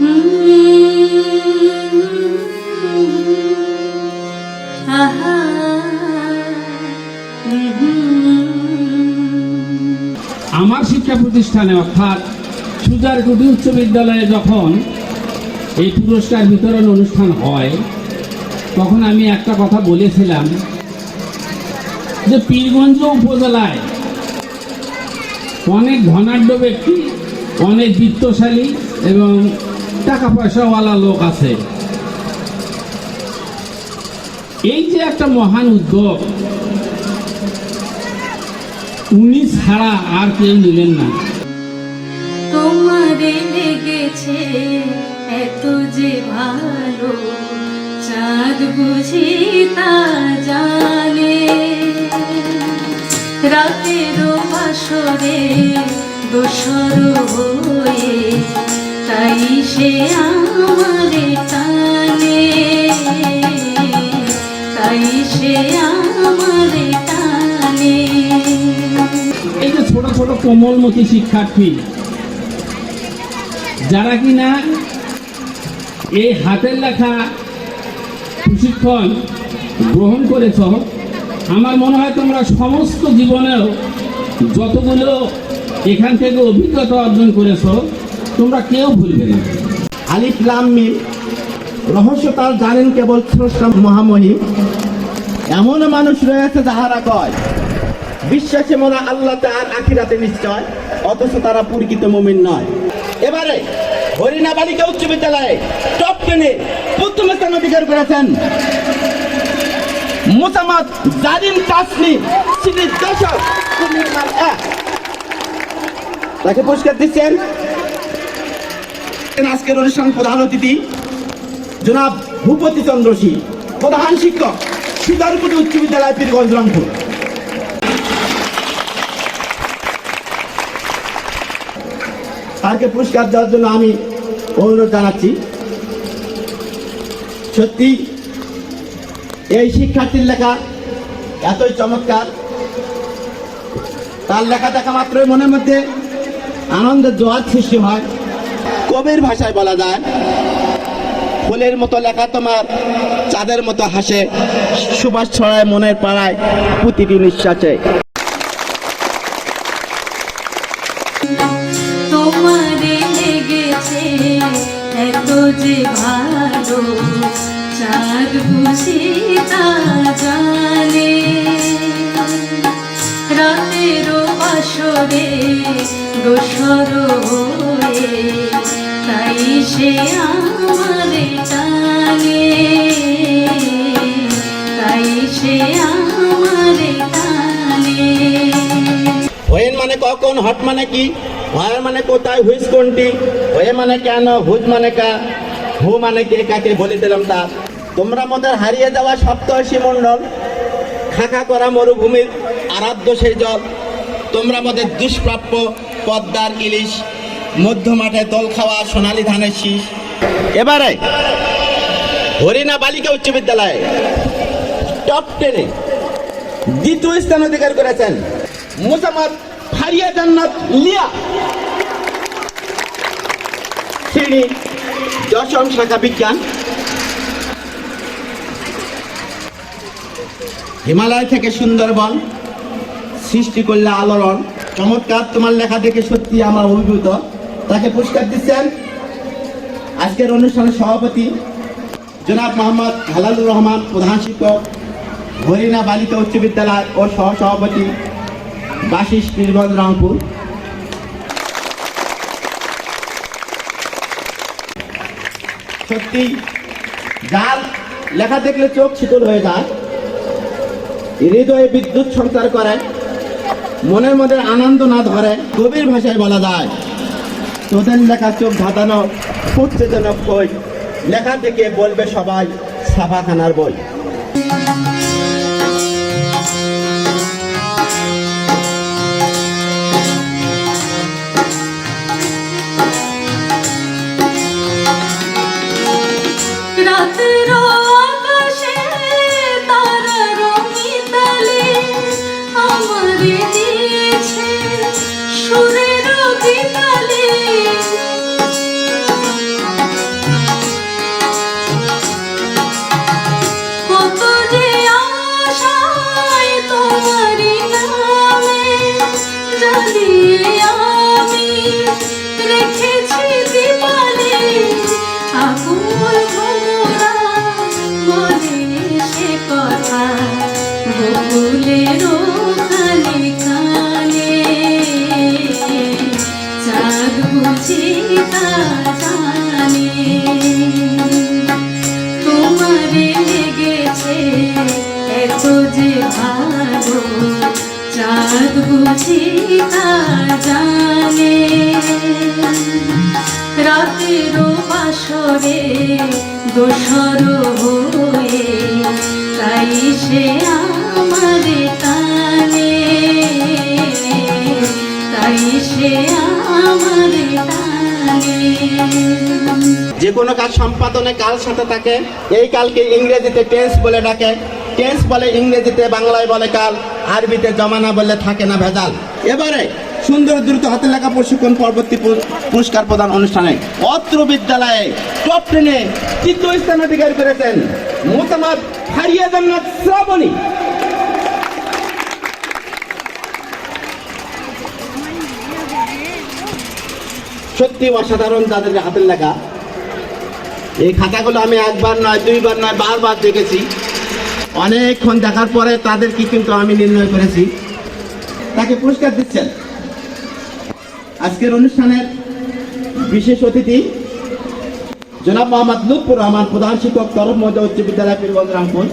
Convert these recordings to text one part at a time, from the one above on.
আমার শিক্ষা প্রতিষ্ঠানে অর্থাৎ সুজারকুটি উচ্চ বিদ্যালয়ে যখন এই পুরস্কার বিতরণ অনুষ্ঠান হয়, তখন আমি একটা কথা বলেছিলাম যে পীরগঞ্জ উপজেলায় অনেক ধনাঢ্য ব্যক্তি, অনেক বিত্তশালী এবং টাকা পয়সাওয়ালা লোক আছে। এই যে একটা মহান উদ্যোগ, উনি ছাড়া আর কেউ নিলেন না। তোমারে লেগেছে এত যে ভালো, চাঁদ বুঝি তা জানে। রাতের বাসরে দোসর হয়ে কোমলমতি শিক্ষার্থী, যারা কিনা এই হাতের লেখা প্রশিক্ষণ গ্রহণ করেছ, আমার মনে হয় তোমরা সমস্ত জীবনেও যতগুলো এখান থেকে অভিজ্ঞতা অর্জন করেছ তোমরা কেউ ভুলবে না। আলিফ লাম রহস্য তার জানেন কেবল স্রষ্টা মহামহিম এমন মানুষ রয়েছে যাহারা কয়, বিশ্বাসে মনে আল্লাহ তার আখিরাতে নিশ্চয়, অথচ তারা পরিচিত মুমিন নয়। এবারে হরিণা বালিকা উচ্চ বিদ্যালয়ে টপ টেনে প্রথম স্থান অধিকার করেছেন জালিম কাসনি শ্রী দশক তাকে পুরস্কার দিচ্ছেন আজকের অনুষ্ঠান প্রধান অতিথি, জনাব ভূপতি চন্দ্র সিং, প্রধান শিক্ষক সুদারপুর উচ্চ বিদ্যালয় পীরগঞ্জ, রংপুর। তাকে পুরস্কার দেওয়ার জন্য আমি অনুরোধ জানাচ্ছি। সত্যি, এই শিক্ষার্থীর লেখা এতই চমৎকার। তার লেখা দেখা মাত্রই মনের মধ্যে আনন্দের জোয়ার সৃষ্টি হয়। কবির ভাষায় বলা যায়। ফুলের মতো লেখা তোমার, চাঁদের মতো হাসে। সুবাস ছড়ায় মনের পাড়ায় প্রতিটি নিঃশ্বাসে। হয়ে তাই মানে কখন, হট মানে কি হয়ার মানে কোথায়, হুইস কোনটি হয়ে মানে কেন হুজ মানে কা, হু মানে কে, কাকে বলে দিলাম তা। তোমরা মোদের হারিয়ে যাওয়া সপ্তর্ষি মণ্ডল খাকা করা মরুভূমির আরাধ্য সেই জল, তোমরা মোদের দুষ্প্রাপ্য পদ্মার ইলিশ মধ্য মাঠে দোল খাওয়া সোনালী ধানের শীষ। এবারে হরিণা বালিকা উচ্চ বিদ্যালয়ে টপ টেনে দ্বিতীয় স্থান অধিকার করেছেন মোসাম্মদ ফারিয়া জান্নাত লিয়া। শ্রেণি দশম শাখা বিজ্ঞান। হিমালয় থেকে সুন্দরবন সৃষ্টি করলে আলোড়ন। চমৎকার তোমার লেখা দেখে সত্যি আমার অভিভূত। তাকে পুরস্কার দিচ্ছেন আজকের অনুষ্ঠানের সভাপতি জনাব মোহাম্মদ হালালুর রহমান প্রধান শিক্ষক হরিণা বালিকা উচ্চ বিদ্যালয় ও সহ সভাপতি বাসিস পীরগঞ্জ রংপুর। সত্যি, যার লেখা দেখলে চোখ শীতল হয়ে যায়, হৃদয়ে বিদ্যুৎ সঞ্চার করে, মনের মধ্যে আনন্দ না ধরে কবির ভাষায় বলা যায়। তোদের লেখা চোখ ধাঁধানো উত্তেজনক বই লেখা থেকে বলবে সবাই সাফাখানার বই। তাই যে কোনো কাজ সম্পাদনে কাল সাথে থাকে, এই কালকে ইংরেজিতে টেন্স বলে ডাকে। টেন্স বলে ইংরেজিতে, বাংলায় বলে কাল। আরবিতে জমানা বলে থাকে না ভেজাল। এবারে সুন্দর দ্রুত হাতে লেখা প্রশিক্ষণ পরবর্তী পুরস্কার প্রদান অনুষ্ঠানে অত্র বিদ্যালয়ে টপ টেনে তৃতীয় স্থান অধিকার করেছেন মোতামাদ হারিয়া জান্নাত শ্রাবণী। সত্যি অসাধারণ তাদের হাতের লেখা। এই খাতাগুলো আমি একবার নয়, দুইবার নয়, বারবার দেখেছি। অনেকক্ষণ দেখার পরে তাদের কি কিন্তু আমি নির্ণয় করেছি। তাকে পুরস্কার দিচ্ছেন। আজকের অনুষ্ঠানের বিশেষ অতিথি জনাব মোহাম্মদ লুৎফুর রহমান, প্রধান শিক্ষক তরফ মধ্যে উচ্চ বিদ্যালয় পীরগঞ্জ রামপুর।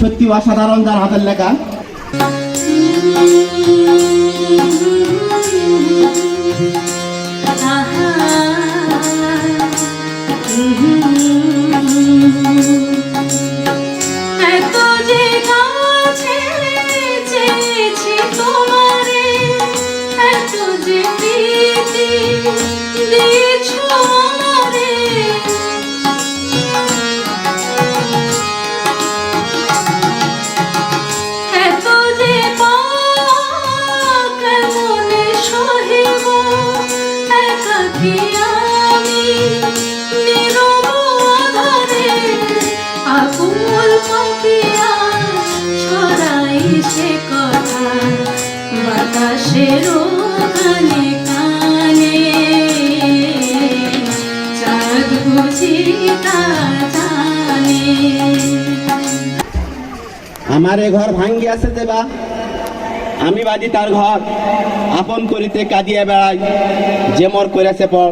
সত্যি অসাধারণ যার হাতের লেখা। এত আমার এ ঘর ভাঙ্গি আছে দেবা। আমি বাজি তার ঘর আপন করিতে কাঁদিয়া বেড়াই, যে মর করেছে পর।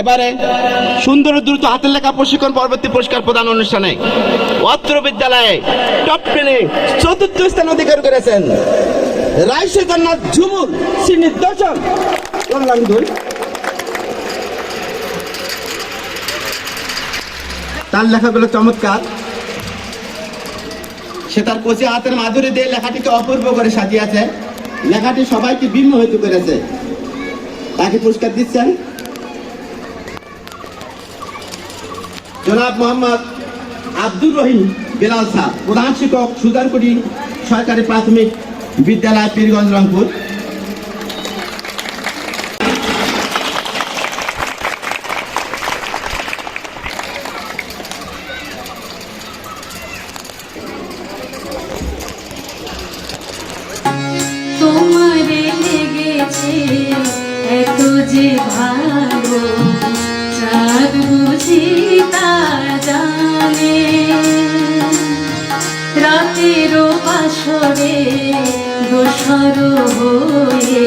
এবারে সুন্দর দ্রুত হাতের লেখা প্রশিক্ষণ পরবর্তী পুরস্কার প্রদান অনুষ্ঠানে অত্র বিদ্যালয়ে টপ টেনে চতুর্থ স্থান অধিকার করেছেন। রাইসে ঝুমুর শ্রেণির দশম কল্যাণ দুই তার লেখাগুলো চমৎকার। সে তার কচি হাতের মাধুরী দিয়ে লেখাটিকে অপূর্ব করে সাজিয়েছে। লেখাটি সবাইকে বিমোহিত করেছে। তাকে পুরস্কার দিচ্ছেন জনাব মোহাম্মদ আব্দুর রহিম বেলাল সাহ প্রধান শিক্ষক সুদারকুটি সরকারি প্রাথমিক বিদ্যালয় পীরগঞ্জ রংপুর। যে ভালো, চাঁদ বুঝি তা জানে। রাতের বাসরে দোসর হয়ে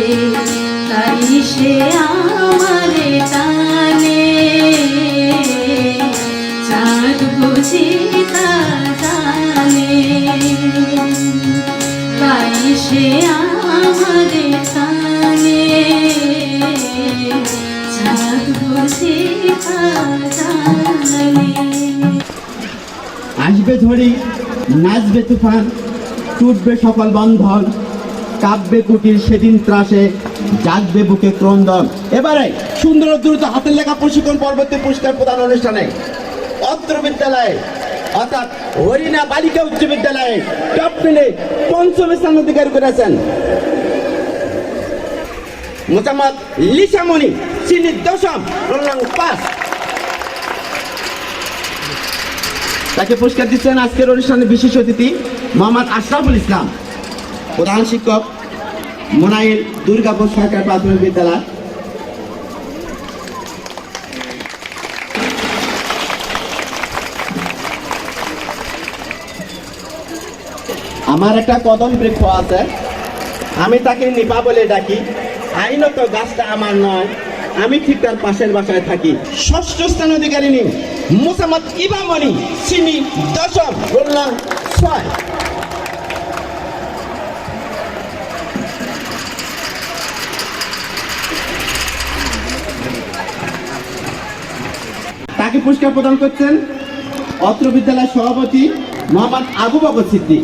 তাই সে আমারে টানে। চাঁদ বুঝি তা জানে। তাই সে আমারে টানে। চাঁদ বুঝি তা জানে আসবে ঝড়ি নাচবে তুফান, টুটবে সকল বন্ধন কাব্যে কুটির সেদিন ত্রাসে, জাগবে বুকে ক্রন্দন। এবারে সুন্দর দ্রুত হাতের লেখা প্রশিক্ষণ পরবর্তী পুরস্কার প্রদান অনুষ্ঠানে অত্র বিদ্যালয়ে, অর্থাৎ হরিণা বালিকা উচ্চ বিদ্যালয়ে, টপ টেনে পঞ্চম স্থান অধিকার করেছেন। মোসাম্মদ লিসামণি চিনি দশম রোলাং পাস তাকে পুরস্কার দিচ্ছেন আজকের অনুষ্ঠানে বিশেষ অতিথি মোহাম্মদ আশরাফুল ইসলাম, প্রধান শিক্ষক মোনাইল দুর্গাপুর সরকার প্রাথমিক বিদ্যালয়। আমার একটা কদম বৃক্ষ আছে, আমি তাকে নিপা বলে ডাকি। আইনত গাছটা আমার নয়, আমি ঠিক তার পাশের বাসায় থাকি। ষষ্ঠ স্থান অধিকারিণী মোসাম্মদ ইবামণি চিনি দশম বললাম ছয়। তাকে পুরস্কার প্রদান করছেন অত্র বিদ্যালয়ের সভাপতি মোহাম্মদ আবু বকর সিদ্দিক।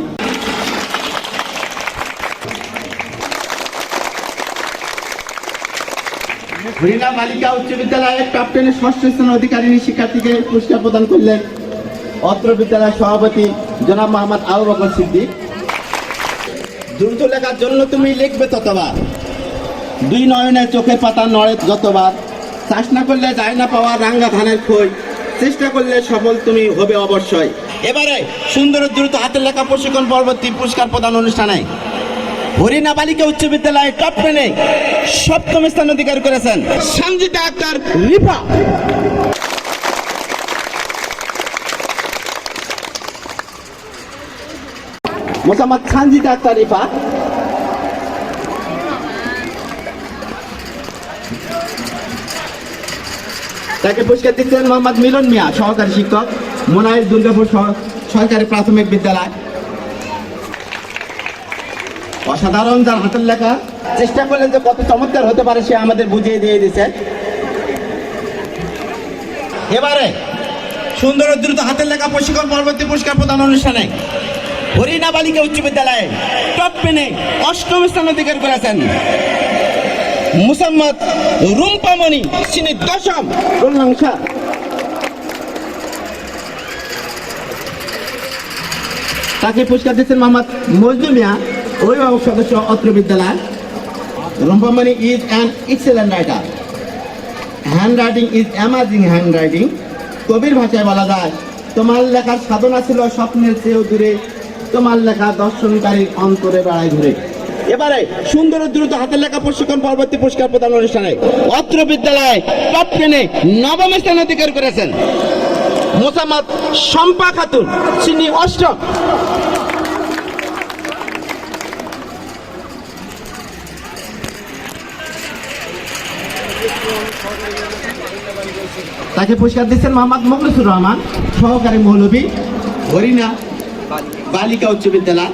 হরিণা বালিকা উচ্চ বিদ্যালয়ের টপ টেনের ষষ্ঠ স্থান অধিকারিণী শিক্ষার্থীকে পুরস্কার প্রদান করলেন অত্র বিদ্যালয়ের সভাপতি জনাব মোহাম্মদ আবু বকর সিদ্দিক। দ্রুত লেখার জন্য তুমি লিখবে ততবার। দুই নয়নের চোখের পাতা নড়ে যতবার। চাষ না করলে যায় না পাওয়া রাঙ্গা ধানের খই। চেষ্টা করলে সফল তুমি হবে অবশ্যই। এবারে সুন্দর দ্রুত হাতের লেখা প্রশিক্ষণ পরবর্তী পুরস্কার প্রদান অনুষ্ঠানে হরিণা বালিকা উচ্চ বিদ্যালয়ে টপ টেনে সপ্তম স্থান অধিকার করেছেন। সঞ্জিতা আক্তার রিফা মোসাম্মদ সঞ্জিতা আক্তার রিফা তাকে পুরস্কার দিচ্ছেন মোহাম্মদ মিলন মিয়া, সহকারী শিক্ষক মোনাইল দুর্গাপুর সরকারি প্রাথমিক বিদ্যালয়। অসাধারণ যার হাতের লেখা। চেষ্টা করলেন যে কত চমৎকার হতে পারে, সে আমাদের বুঝিয়ে দিয়ে দিয়েছে এবারে, সুন্দর দ্রুত হাতের লেখা প্রশিক্ষণ পরবর্তী পুরস্কার প্রদান অনুষ্ঠানে হরিণা বালিকা উচ্চ বিদ্যালয়ে টপ পেনে অষ্টম স্থান অধিকার করেছেন মুসাম্মদ রুম্পামণি তিনি দশম। রুল্লাংসা তাকে পুরস্কার দিচ্ছেন মোহাম্মদ মজদুর মিয়া। অভিভাবক সদস্য অত্র বিদ্যালয়। Rumpamoni is an excellent writer handwriting is amazing handwriting কবির ভাষায় বলা যায়, তোমার লেখার সাধনা ছিল স্বপ্নের চেয়েও দূরে, তোমার লেখা দর্শনকারীর অন্তরে বেড়ায় ঘুরে। এবারে সুন্দর দ্রুত হাতের লেখা প্রশিক্ষণ পরবর্তী পুরস্কার প্রদান অনুষ্ঠানে অত্র বিদ্যালয়ে টপ নবম স্থান অধিকার করেছেন। মোসাম্মদ শম্পা খাতুন চিনি অষ্টম। তাকে পুরস্কার দিচ্ছেন মোহাম্মদ মুখলিসুর রহমান, সহকারী মৌলভী হরিণা, বালিকা উচ্চ বিদ্যালয়।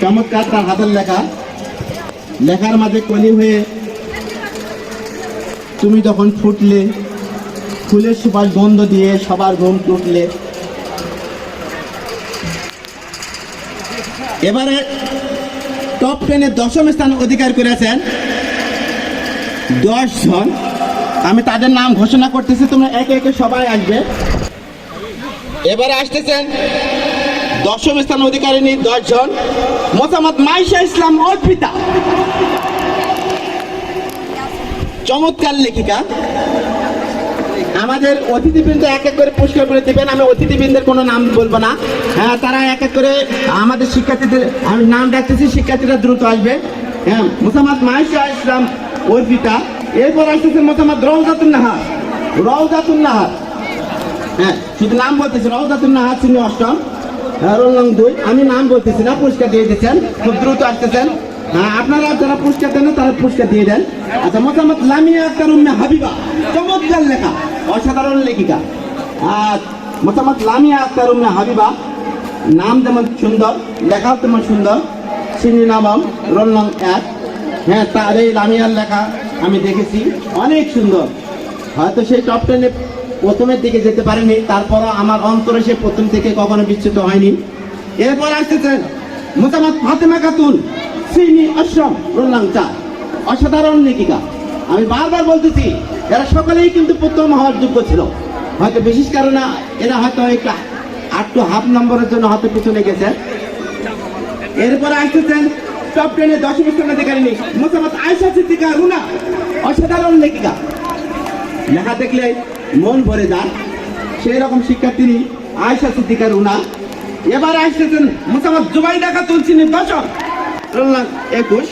চমৎকার তার হাতের লেখা। লেখার মাঝে কলি হয়ে তুমি যখন ফুটলে, ফুলের সুপার গন্ধ দিয়ে সবার ঘুম টুটলে এবারে টপ টেনে দশম স্থান অধিকার করেছেন দশ জন আমি তাদের নাম ঘোষণা করতেছি, তোমরা একে একে সবাই আসবে। এবারে আসতেছেন দশম স্থান অধিকারিণী দশ জন মোসাম্মদ মাইশা ইসলাম অর্পিতা। চমৎকার লেখিকা। আমাদের অতিথিবৃন্দ এক এক করে পুরস্কার করে দেবেন। আমি অতিথিবৃন্দের কোনো নাম বলব না। হ্যাঁ তারা এক এক করে আমাদের শিক্ষার্থীদের আমি নাম ডাকতেছি শিক্ষার্থীরা দ্রুত আসবে। হ্যাঁ মোসাম্মদ মাহেশা ইসলাম অর্পিতা। এরপর আসতেছে মোসাম্মদ রওজাতুন নাহার। রওজাতুন নাহার। হ্যাঁ শুধু নাম বলতেছি রওজাতুন নাহার তিনি অষ্টম। হ্যাঁ, রোল নং দুই। আমি নাম বলতেছি না পুরস্কার দিয়ে দিচ্ছেন খুব দ্রুত আসতেছেন। হ্যাঁ আপনারা যারা পুরস্কার দেন তারা পুরস্কার দিয়ে দেন। আচ্ছা মোসাম্মদ লামিয়া আক্তার উম্মে হাবিবা চমৎকার লেখা। অসাধারণ লেখিকা। আর মোসাম্মদ লামিয়া আক্তার উম্মে হাবিবা, নাম যেমন সুন্দর, লেখাও তেমন সুন্দর। চিনি নামম, রোল নং এক। হ্যাঁ তার এই লামিয়ার লেখা আমি দেখেছি, অনেক সুন্দর। হয়তো সেই টপ টেনে প্রথমের দিকে যেতে পারেনি, তারপরও আমার অন্তরে সে প্রথম থেকে কখনো বিচ্যুত হয়নি। এরপর আসতেছেন মোসাম্মদ ফাতেমা খাতুন, সিনি আশ্রম, রোলাং চার। অসাধারণ লেখিকা। আমি বারবার বলতেছি এরা সকলেই কিন্তু প্রথম হওয়ার যোগ্য ছিল। হয়তো বিশেষ কারণে এরা হয়তো একটু আটটু হাফ নম্বরের জন্য হয়তো পিছনে গেছে এরপরে আসতেছেন টপ টেনে দশম স্থান অধিকারিণী মোসাম্মদ আয়সা সিদ্দিকা, রুনা, অসাধারণ লেখিকা। লেখা দেখলে মন ভরে যায় সেই রকম শিক্ষার্থী আয়সা সিদ্দিকা, রুনা। এবার আসতেছেন মোসাম্মদ জুবাই খাতুন চিনি দশম। একুশ।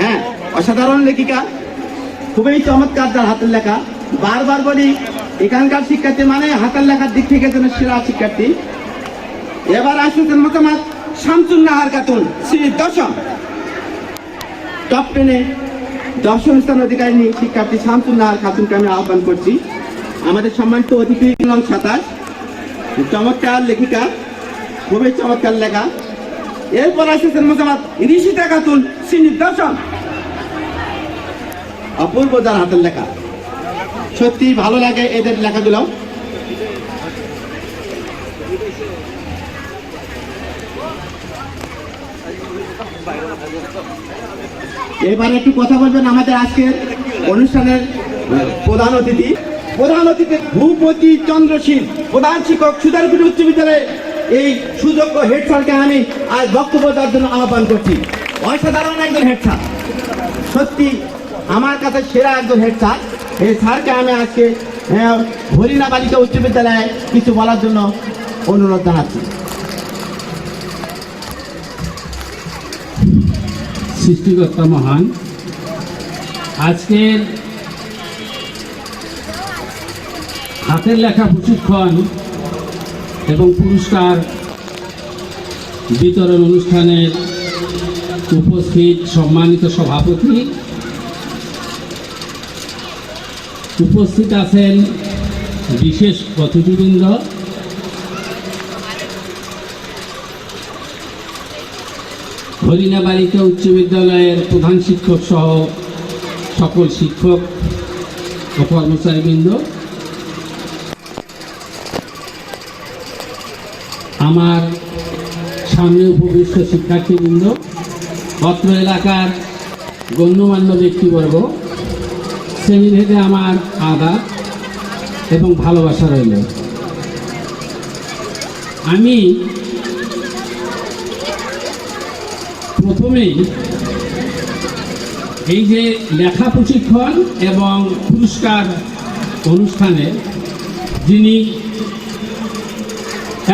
হ্যাঁ অসাধারণ লেখিকা। খুবই চমৎকার তার হাতের লেখা। বারবার বলি, এখানকার শিক্ষার্থী মানে হাতের লেখার দিক থেকে যেন সেরা শিক্ষার্থী। এবার আসতেছেন মতামত শামসুন নাহার খাতুন শ্রী দশম। টপ টেনে দশম স্থান অধিকারিণী শিক্ষার্থী শামসুন নাহার খাতুনকে আমি আহ্বান করছি। আমাদের সম্মানিত অতিথি নং সাতাশ। চমৎকার লেখিকা, খুবই চমৎকার লেখা। এরপর আসতেছেন মতামত ঋষিতা খাতুন শ্রী দশম। অপূর্ব যার হাতের লেখা। সত্যি ভালো লাগে এদের লেখাগুলো। এবার একটু কথা বলবেন আমাদের আজকের অনুষ্ঠানের প্রধান অতিথি। প্রধান অতিথি ভূপতি চন্দ্রশীল প্রধান শিক্ষক সুদারপুর উচ্চ বিদ্যালয়ে এই সুযোগ্য হেড স্যারকে আমি আজ বক্তব্য দেওয়ার জন্য আহ্বান করছি। অসাধারণ একজন হেড স্যার। সত্যি আমার কাছে সেরা একজন হেড স্যার এই স্যারকে আমি আজকে হরিণা বালিকা উচ্চ বিদ্যালয়ে কিছু বলার জন্য অনুরোধ জানাচ্ছি। সৃষ্টিকর্তা মহান, আজকের হাতের লেখা প্রশিক্ষণ এবং পুরস্কার বিতরণ অনুষ্ঠানের উপস্থিত সম্মানিত সভাপতি উপস্থিত আছেন বিশেষ অতিথিবৃন্দ। হরিণা বালিকা উচ্চ বিদ্যালয়ের প্রধান শিক্ষক সহ সকল শিক্ষক ও কর্মচারীবৃন্দ। আমার সামনে উপবিষ্ট শিক্ষার্থীবৃন্দ অত্র এলাকার গণ্যমান্য ব্যক্তিবর্গ। শ্রেণীভেদে আমার আদা এবং ভালোবাসা রইল। আমি প্রথমেই এই যে লেখা প্রশিক্ষণ এবং পুরস্কার অনুষ্ঠানে যিনি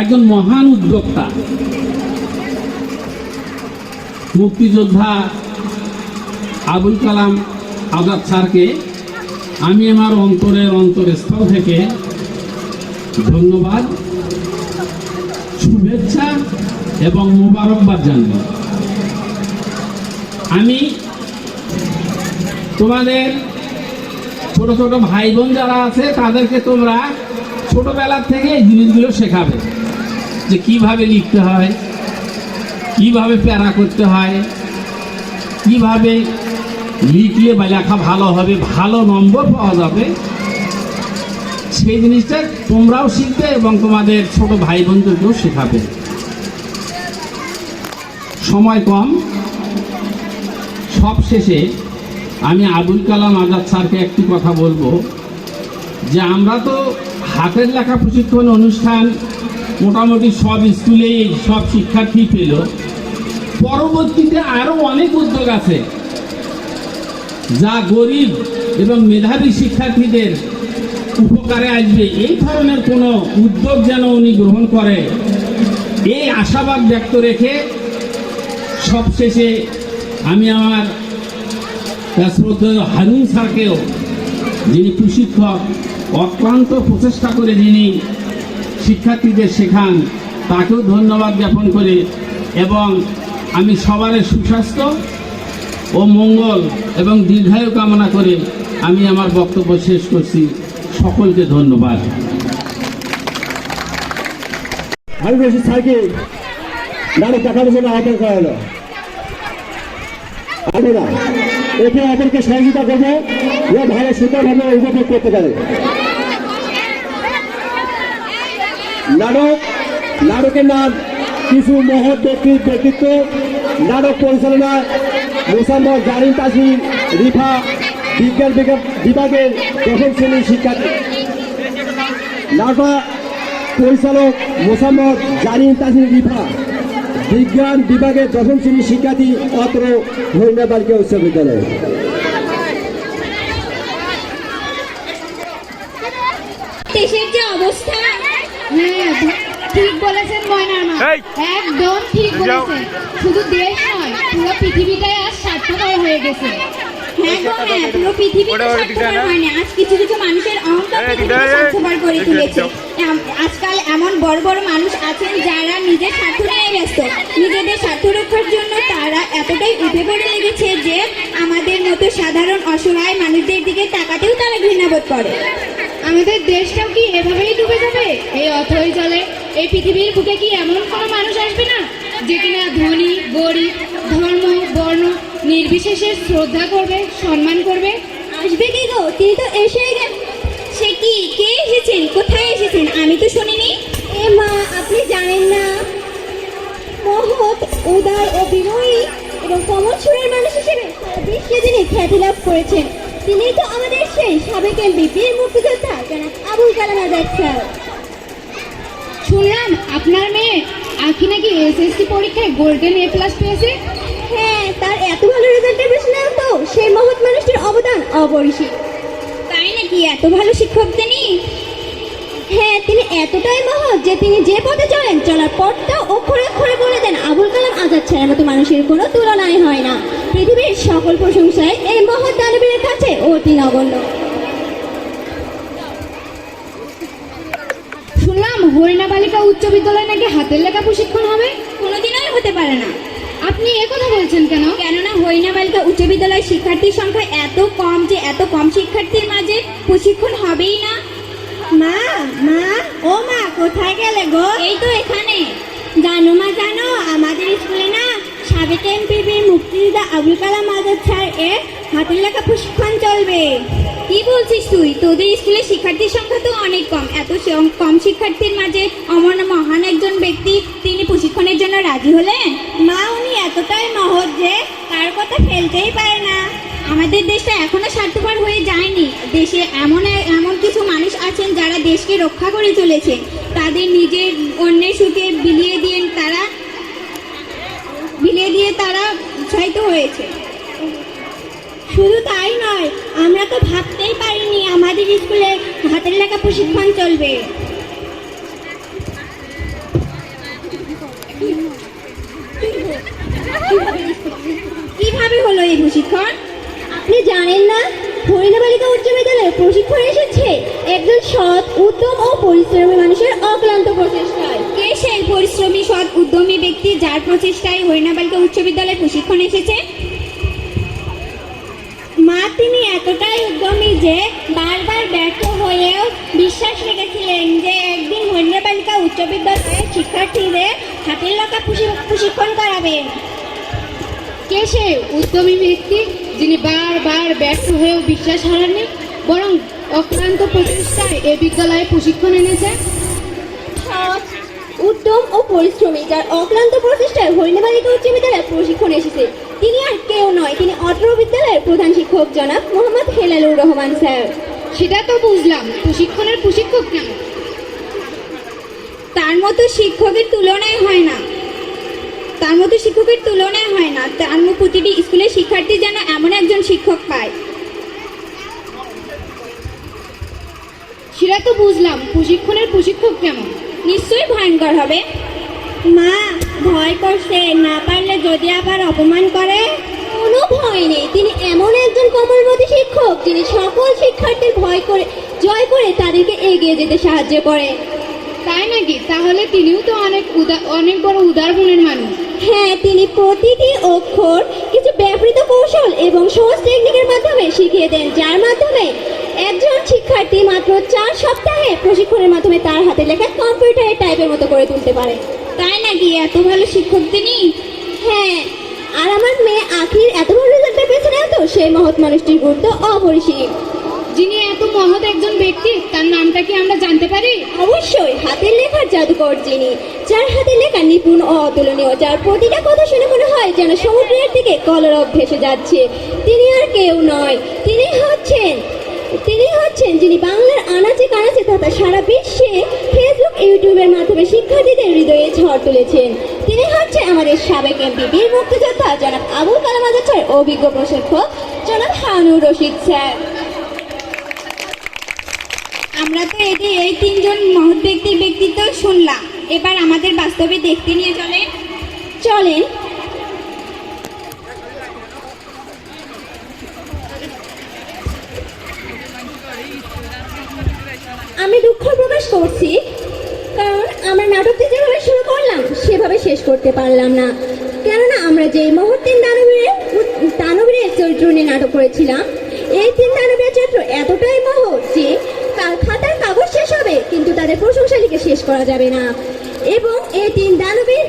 একজন মহান উদ্যোক্তা, মুক্তিযোদ্ধা আবুল কালাম আজাদ স্যারকে আমি আমার অন্তরের অন্তরস্থল থেকে ধন্যবাদ, শুভেচ্ছা এবং মোবারকবাদ জানাই। আমি তোমাদের ছোট ছোট ভাই বোন যারা আছে, তাদেরকে তোমরা ছোটবেলার থেকে এই জিনিসগুলো শেখাবে। যে কীভাবে লিখতে হয়, কীভাবে প্যারা করতে হয়, কীভাবে লিখলে বা লেখা ভালো হবে, ভালো নম্বর পাওয়া যাবে। সেই জিনিসটা তোমরাও শিখবে এবং তোমাদের ছোট ভাই বোনদেরকেও শেখাবে। সময় কম। সব শেষে আমি আবুল কালাম আজাদ স্যারকে একটি কথা বলব যে আমরা তো হাতের লেখা প্রশিক্ষণ অনুষ্ঠান মোটামুটি সব স্কুলেই সব শিক্ষার্থী পেল। পরবর্তীতে আরও অনেক উদ্যোগ আছে। যা গরিব এবং মেধাবী শিক্ষার্থীদের উপকারে আসবে, এই ধরনের কোনো উদ্যোগ যেন উনি গ্রহণ করে, এই আশাবাদ ব্যক্ত রেখে সবশেষে আমি আমার শ্রদ্ধেয় হারুন স্যারকেও, যিনি প্রশিক্ষক, অক্লান্ত প্রচেষ্টা করে যিনি শিক্ষার্থীদের শেখান, তাকেও ধন্যবাদ জ্ঞাপন করে এবং আমি সবার সুস্বাস্থ্য ও মঙ্গল এবং দীর্ঘায়ু কামনা করে আমি আমার বক্তব্য শেষ করছি। সকলকে ধন্যবাদ। আমি স্যারকে নাটক দেখানোর জন্য করা হলো। আমাদেরকে সহযোগিতা করব, যে ভালো, সুন্দরভাবে উপভোগ করতে পারে। নাটক, নাটকের নাম কিছু মহৎ ব্যক্তি ব্যক্তিত্ব, নাটক পরিচালনা মোসাম্মদ জারিন তাসি রিফা বিজ্ঞান বিভাগ- বিভাগের দশম শ্রেণির শিক্ষার্থী। নাটক পরিচালক মোসাম্মদ জারিন তাসির রিফা বিজ্ঞান বিভাগের দশম শ্রেণির শিক্ষার্থী অত্র হরিণা বালিকা উচ্চ বিদ্যালয়। দেশের যে অবস্থা হ্যাঁ ঠিক বলেছেন ময়নার মা। এই! একদম ঠিক বলেছেন। শুধু দেশ পুরো পৃথিবীটাই আজ স্বার্থপর হয়ে গেছে। হ্যাঁ গো হ্যাঁ পুরো পৃথিবী তো স্বার্থপর হয়নি। আজ কিছু কিছু মানুষের অহংকার পৃথিবীকে স্বার্থপর করে তুলেছে। আজকাল এমন বড় বড় মানুষ আছেন যারা নিজের স্বার্থ নিয়ে ব্যস্ত। নিজেদের স্বার্থ রক্ষার জন্য তারা এতটাই উঠে পড়ে লেগেছে যে আমাদের মতো সাধারণ অসহায় মানুষদের দিকে তাকাতেও তারা ঘৃণাবোধ করে। আমাদের দেশটাও কি এভাবেই ডুবে যাবে? এই অথই জলে এই পৃথিবীর বুকে কি এমন কোনো মানুষ আসবে না? যে কিনা ধনী গরিব ধর্ম বর্ণ নির্বিশেষে শ্রদ্ধা করবে সম্মান করবে। আসবে কি গো? তিনি তো এসে গেল। সে কি? কে এসেছেন? কোথায় এসেছেন? আমি তো শুনিনি। এ মা আপনি জানেন না। মহৎ উদার ও বিনয়ী এবং কমল সুরের মানুষ হিসেবে বিশ্বে যিনি খ্যাতি লাভ করেছেন। তিনি তো আমাদের সেই সাবেক এমপি বীর মুক্তিযোদ্ধা জনাব আবুল কালাম আজাদ স্যার। শুনলাম আপনার মেয়ে আখি নাকি এসএসসি পরীক্ষায় গোল্ডেন এ প্লাস পেয়েছে? হ্যাঁ তার এত ভালো রেজাল্টের পেছনেও তো। সেই মহৎ মানুষটির অবদান অপরিসীম। তাই নাকি এত ভালো শিক্ষক তিনি? হ্যাঁ তিনি এতটাই মহৎ যে তিনি যে পথে চলেন চলার পথটা অক্ষরে অক্ষরে বলে দেন। আবুল কালাম আজাদ ছাড়ার মতো মানুষের কোনো তুলনাই হয় না। পৃথিবীর সকল প্রশংসায় এই মহৎ দানবীরের কাছে অতি নগণ্য। হরিণা বালিকা উচ্চ বিদ্যালয় নাকি হাতের লেখা প্রশিক্ষণ হবে? কোনোদিনই হতে পারে না। আপনি এ কথা বলছেন কেন? কেননা হরিণা বালিকা উচ্চ বিদ্যালয়ের শিক্ষার্থীর সংখ্যা এত কম যে এত কম শিক্ষার্থীর মাঝে প্রশিক্ষণ হবেই না। মা মা ও মা কোথায় গেলে গো? এই তো এখানে। জানো মা জানো আমাদের স্কুলে না সাবেক এমপিবির মুক্তিযোদ্ধা আবুল কালাম আজাদ স্যার এর হাতের লেখা প্রশিক্ষণ চলবে। কি বলছিস তুই? তোদের স্কুলে শিক্ষার্থীর সংখ্যা তো অনেক কম। এত কম শিক্ষার্থীর মাঝে অমর মহান একজন ব্যক্তি তিনি প্রশিক্ষণের জন্য রাজি হলেন? মা, উনি এতটাই মহৎ যে তার কথা ফেলতেই পারে না। আমাদের দেশটা এখনও স্বার্থপর হয়ে যায়নি। দেশে এমন এমন কিছু মানুষ আছেন যারা দেশকে রক্ষা করে চলেছে তাদের নিজের অন্যের সুখে বিলিয়ে দিয়ে তারা বিলিয়ে দিয়ে তারা উৎসাহিত হয়েছে। শুধু তাই নয়, আমরা তো ভাবতেই পারিনি আমাদের স্কুলে হাতের লেখা প্রশিক্ষণ চলবে। কীভাবে হলো এই প্রশিক্ষণ? আপনি জানেন না? হরিণা বালিকা উচ্চ বিদ্যালয়ে প্রশিক্ষণ এসেছে। একজন সৎ উদ্যম ও পরিশ্রমী মানুষের অক্লান্ত প্রচেষ্টায়। কে সেই পরিশ্রমী সৎ উদ্যমী ব্যক্তি যার প্রচেষ্টায় হরিণা বালিকা উচ্চ বিদ্যালয়ে প্রশিক্ষণ এসেছে? মা তিনি এতটাই উদ্যমী যে বারবার ব্যর্থ হয়েও বিশ্বাস রেখেছিলেন যে একদিন হরিণা বালিকা উচ্চ বিদ্যালয়ের শিক্ষার্থীদের হাতের লেখা প্রশিক্ষণ করাবেন কে সে উদ্যমী ব্যক্তি যিনি বারবার ব্যর্থ হয়েও বিশ্বাস হারাননি বরং অক্লান্ত প্রচেষ্টায় এ বিদ্যালয়ে প্রশিক্ষণ এনেছে উদ্যম ও পরিশ্রমী যার অক্লান্ত প্রচেষ্টায় হরিণা বালিকা উচ্চ বিদ্যালয়ে প্রশিক্ষণ এসেছে তিনি আর কেউ নয় তিনি অত্র বিদ্যালয়ের প্রধান শিক্ষক জনাব মোহাম্মদ হেলালুর রহমান স্যার। সেটা তো বুঝলাম প্রশিক্ষণের প্রশিক্ষক কেন? তার মতো শিক্ষকের তুলনায় হয় না। তার মতো শিক্ষকের তুলনায় হয় না তার প্রতিটি স্কুলের শিক্ষার্থী যেন এমন একজন শিক্ষক পায়। সেটা তো বুঝলাম, প্রশিক্ষণের প্রশিক্ষক কেমন? নিশ্চয়ই ভয়ঙ্কর হবে। মা, ভয় করছে, না পারলে যদি আবার অপমান করে? কোনো ভয় নেই, তিনি এমন একজন কমলমতি শিক্ষক, যিনি সকল শিক্ষার্থীর ভয় করে, জয় করে তাদেরকে এগিয়ে যেতে সাহায্য করে। তাই নাকি? তাহলে তিনিও তো অনেক অনেক বড় উদার মানুষ। হ্যাঁ তিনি প্রতিটি অক্ষর কিছু ব্যবহৃত কৌশল এবং সহজ টেকনিকের মাধ্যমে শিখিয়ে দেন যার মাধ্যমে একজন শিক্ষার্থী মাত্র চার সপ্তাহে প্রশিক্ষণের মাধ্যমে তার হাতে লেখা কম্পিউটারের টাইপের মতো করে তুলতে পারে। তাই নাকি? এত ভালো শিক্ষক তিনি? হ্যাঁ আর আমার মেয়ে আখির এত ভালো রেজাল্টের পেছনেও তো? সেই মহৎ মানুষটির গুরুত্ব অপরিসীম। যিনি এত মহৎ একজন ব্যক্তি, তার নামটা কি আমরা জানতে পারি? অবশ্যই, হাতের লেখার জাদুকর যিনি, যার হাতের লেখা নিপুণ ও অতুলনীয়, যার প্রতিটা কথা শুনে মনে হয় যেন সমুদ্রের দিকে কলরব ভেসে যাচ্ছে। তিনি আর কেউ নয়, তিনি হচ্ছেন তিনি হচ্ছেন যিনি বাংলার আনাচে কানাচে তথা সারা বিশ্বে ফেসবুক, ইউটিউবের মাধ্যমে শিক্ষার্থীদের হৃদয়ে ঝড় তুলেছেন। তিনি হচ্ছেন আমাদের সাবেক এমপি বীর মুক্তিযোদ্ধা জনাব আবুল কালাম আজাদ অভিজ্ঞ প্রশিক্ষক জনাব হানুর রশিদ স্যার। আমরা তো এটি এই তিনজন মহৎ ব্যক্তির ব্যক্তিত্ব শুনলাম। এবার আমাদের বাস্তবে দেখতে নিয়ে চলে চলেন। আমি দুঃখ প্রকাশ করছি, কারণ আমরা নাটকটি যেভাবে শুরু করলাম, সেভাবে শেষ করতে পারলাম না। কেননা আমরা যে মহত্তিন দানবীরের দানবীরের চরিত্র নিয়ে নাটক করেছিলাম এই তিন দানবীরের চরিত্র এতটাই মহৎ যে কা- খাতার কাগজ শেষ হবে, কিন্তু তাদের প্রশংসা লিখে শেষ করা যাবে না। এবং এই তিন দানবীর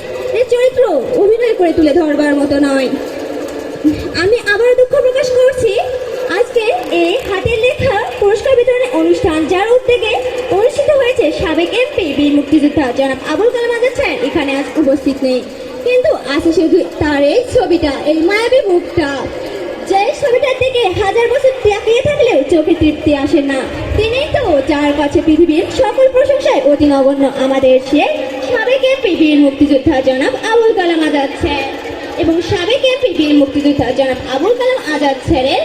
চরিত্র অভিনয় করে তুলে ধরবার মতো নয়। আমি আবার দুঃখ প্রকাশ করছি। আজকে এই হাতের লেখা পুরস্কার বিতরণের অনুষ্ঠান, যার উদ্যোগে অনুষ্ঠিত হয়েছে সাবেক এমপি, বীর মুক্তিযোদ্ধা জনাব আবুল কালাম আজাদ স্যার, এখানে আজ উপস্থিত নেই। কিন্তু আছে শুধু তার এই ছবিটা, এই মায়াবী মুখটা। যে ছবিটার দিকে হাজার বছর তাকিয়ে থাকলেও চোখে তৃপ্তি আসে না। তিনিই তো যার কাছে পৃথিবীর সকল প্রশংসায় অতি নগণ্য আমাদের সে সাবেক এমপি বীর মুক্তিযোদ্ধা জনাব আবুল কালাম আজাদ স্যার। এবং সাবেক এমপি মুক্তিযোদ্ধা জনাব আবুল কালাম আজাদ স্যারের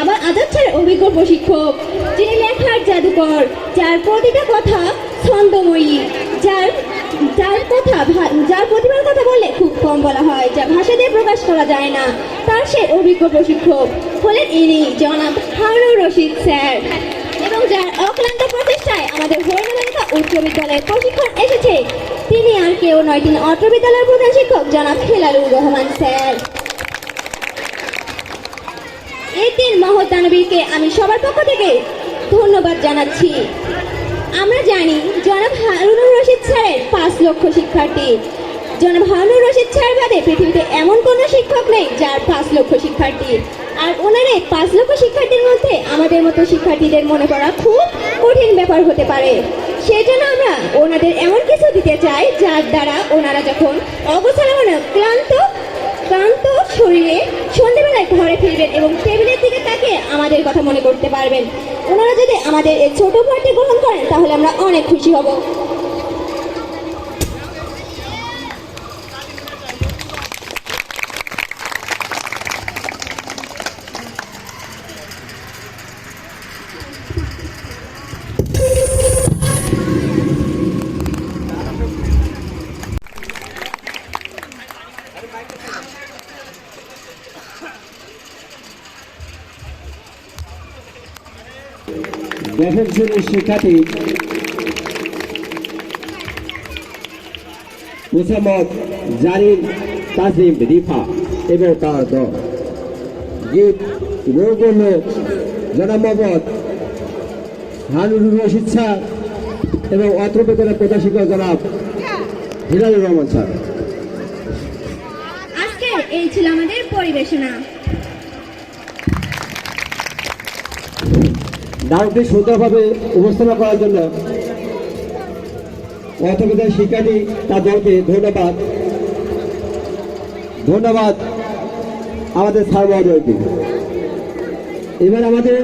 আবার আজাদ স্যারের অভিজ্ঞ প্রশিক্ষক, যিনি লেখার জাদুকর, যার প্রতিটা কথা ছন্দময়ী, যার যার কথা যার প্রতিভার কথা বললে খুব কম বলা হয়, যা ভাষা দিয়ে প্রকাশ করা যায় না, তার সে অভিজ্ঞ প্রশিক্ষক হলেন ইনি, জনাব হারুন রশিদ স্যার। এবং যার অক্লান্ত প্রচেষ্টায় আমাদের হরিণবালিকা উচ্চ বিদ্যালয়ের প্রশিক্ষণ এসেছে, তিনি আর কেউ নয়, তিনি অত্র বিদ্যালয়ের প্রধান শিক্ষক, জনাব হেলালুর রহমান স্যার। এই তিন মহৎ দানবীরকে আমি সবার পক্ষ থেকে ধন্যবাদ জানাচ্ছি। আমরা জানি জনাব হারুনুর রশিদ স্যারের পাঁচ লক্ষ শিক্ষার্থী। জনাব হারুনুর রশিদ স্যার বাদে পৃথিবীতে এমন কোনো শিক্ষক নেই যার পাঁচ লক্ষ শিক্ষার্থী। আর ওনার পাঁচ লক্ষ শিক্ষার্থীর মধ্যে আমাদের মতো শিক্ষার্থীদের মনে করা খুব কঠিন ব্যাপার হতে পারে। সেই জন্য আমরা ওনাদের এমন কিছু দিতে চাই যার দ্বারা ওনারা যখন অবসর ক্লান্ত ক্লান্ত শরীরে সন্ধ্যেবেলায় ঘরে ফিরবেন এবং টেবিলের দিকে তাকে আমাদের কথা মনে করতে পারবেন। ওনারা যদি আমাদের এই ছোট ঘরটি গ্রহণ করেন, তাহলে আমরা অনেক খুশি হব। দশম শ্রেণির শিক্ষার্থী মোসাম্মদ জারিন তাজিম রিফা এবং তার দল গীত গৌরবর্ণ জনাব মোহাম্মদ হানুরুর রশিদ স্যার এবং অত্র বেতনের প্রধান শিক্ষক জনাব হিলালুর রহমান স্যার আজকে নাটকটি সুন্দরভাবে উপস্থাপনা করার জন্য অর্থবিদ্যার শিক্ষার্থী তার দলকে ধন্যবাদ। ধন্যবাদ আমাদের সার্বজয়কে এবার আমাদের